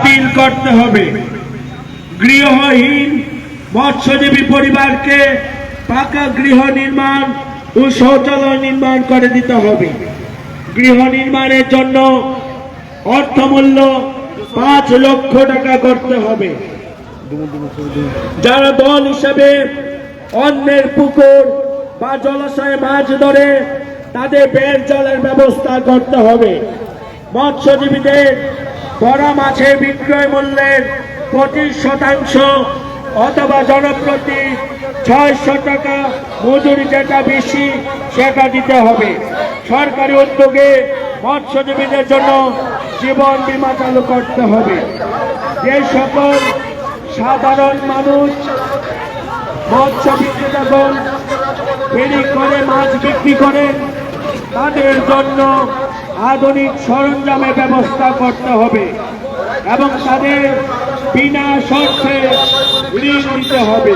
বাতিল করতে হবে। গৃহহীন মৎস্যজীবী পরিবারকে পাকা গৃহ নির্মাণ ও শৌচালয় নির্মাণ করে দিতে হবে। গৃহ নির্মাণের জন্য অর্থমূল্য পাঁচ লক্ষ টাকা করতে হবে। যারা দল হিসেবে অন্যের পুকুর বা জলাশয়ে মাছ ধরে, তাদের বের জলের ব্যবস্থা করতে হবে। মৎস্যজীবীদের বড় মাছের বিক্রয় মূল্যের পঁচিশ শতাংশ অথবা জনপ্রতি ছয়শো টাকা মজুরি যেটা বেশি, সেটা দিতে হবে। সরকারি উদ্যোগে মৎস্যজীবীদের জন্য জীবন বীমা চালু করতে হবে। যে সকল সাধারণ মানুষ মৎস্য বিক্রেতাগণ ফেরি করে মাছ বিক্রি করেন, তাদের জন্য আধুনিক সরঞ্জামের ব্যবস্থা করতে হবে এবং তাদের বিনা শর্তে ঋণ দিতে হবে।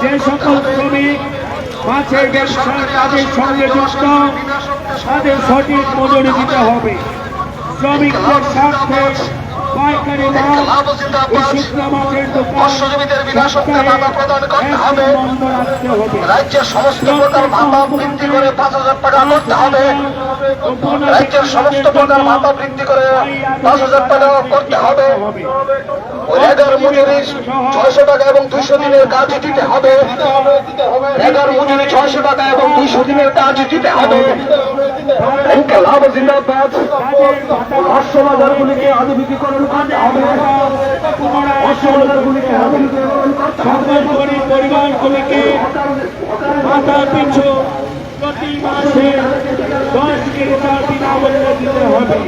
যে সকল শ্রমিক মাছের ব্যবসা তাদের সঙ্গে যুক্ত, তাদের সঠিক মজুরি দিতে হবে। শ্রমিকদের স্বার্থে মাছের দোকান মৎস্যজীবীদের বিনা ভাতা প্রদান করতে হবে। রাজ্যের সমস্ত প্রকার ভাতা বৃদ্ধি করে পাঁচ হাজার টাকা করতে হবে। রাজ্যের সমস্ত প্রকার ভাতা বৃদ্ধি করে পাঁচ হাজার টাকা করতে হবে। রেগার মজুরি ছয়শো টাকা এবং দুইশো দিনের কাজ দিতে হবে। রেগার মজুরি ছয়শো টাকা এবং দুইশো দিনের কাজ দিতে হবে। জিন্দাবাদ। মৎস্য বাজারগুলিকে আধুনিকীকরণ করতে হবে। বাজারগুলিকে আধুনিকীকরণ করতে হবে। পরিবারগুলিকে মাথা পিছু প্রতি মাসে দশ বিনামূল্যে দিতে হবে।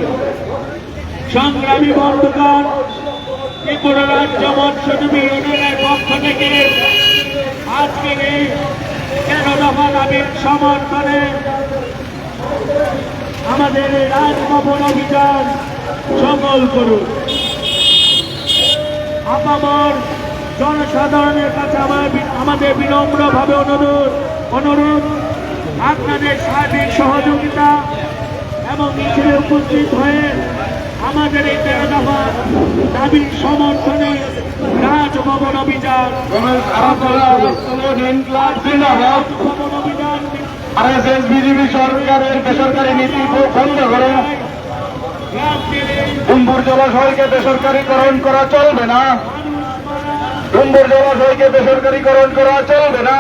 সংগ্রামী বন্ধুগণ, ত্রিপুরা রাজ্য মৎস্যজীবী ইউনিয়নের পক্ষ থেকে আজকের এই তেরো দফা দাবির সমর্থনে আমাদের এই রাজভবন অভিযান সফল করুন। আপামর জনসাধারণের কাছে আমার আমাদের বিনম্রভাবে অনুরোধ অনুরোধ আপনাদের সার্বিক সহযোগিতা এবং মিছিলে উপস্থিত হয়ে আমাদের এই তেরো দফা দাবির সমর্থনে রাজভবন অভিযান আরএসএস, বিজেপি সরকারের বেসরকারি নীতি বন্ধ করে। ডুম্বুর জলাশয়কে বেসরকারীকরণ করা চলবে না। ডুম্বুর জলাশয়কে বেসরকারীকরণ করা চলবে না।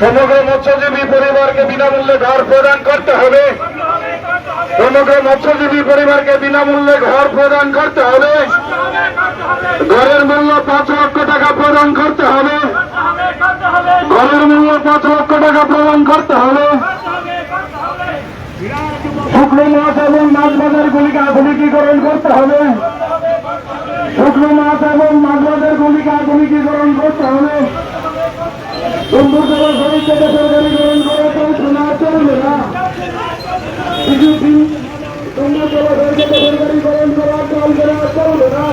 সমগ্র মৎস্যজীবী পরিবারকে বিনামূল্যে ঘর প্রদান করতে হবে। সমগ্র মৎস্যজীবী পরিবারকে বিনামূল্যে ঘর প্রদান করতে হবে। ঘরের মূল্য পাঁচ লক্ষ টাকা প্রদান করতে হবে। ঘরের মূল্য পাঁচ লক্ষ টাকা প্রদান করতে হবে। শুকনো মাছ এবং মাছ বাজারগুলিকে আধুনিকীকরণ করতে হবে। শুকনো মাছ এবং মাছ বাজারগুলিকে আধুনিকীকরণ করতে হবে। বন্ধুদের করা চলবে না। কিছু দিন তোমরা চলো করা চলবে না চলবে না।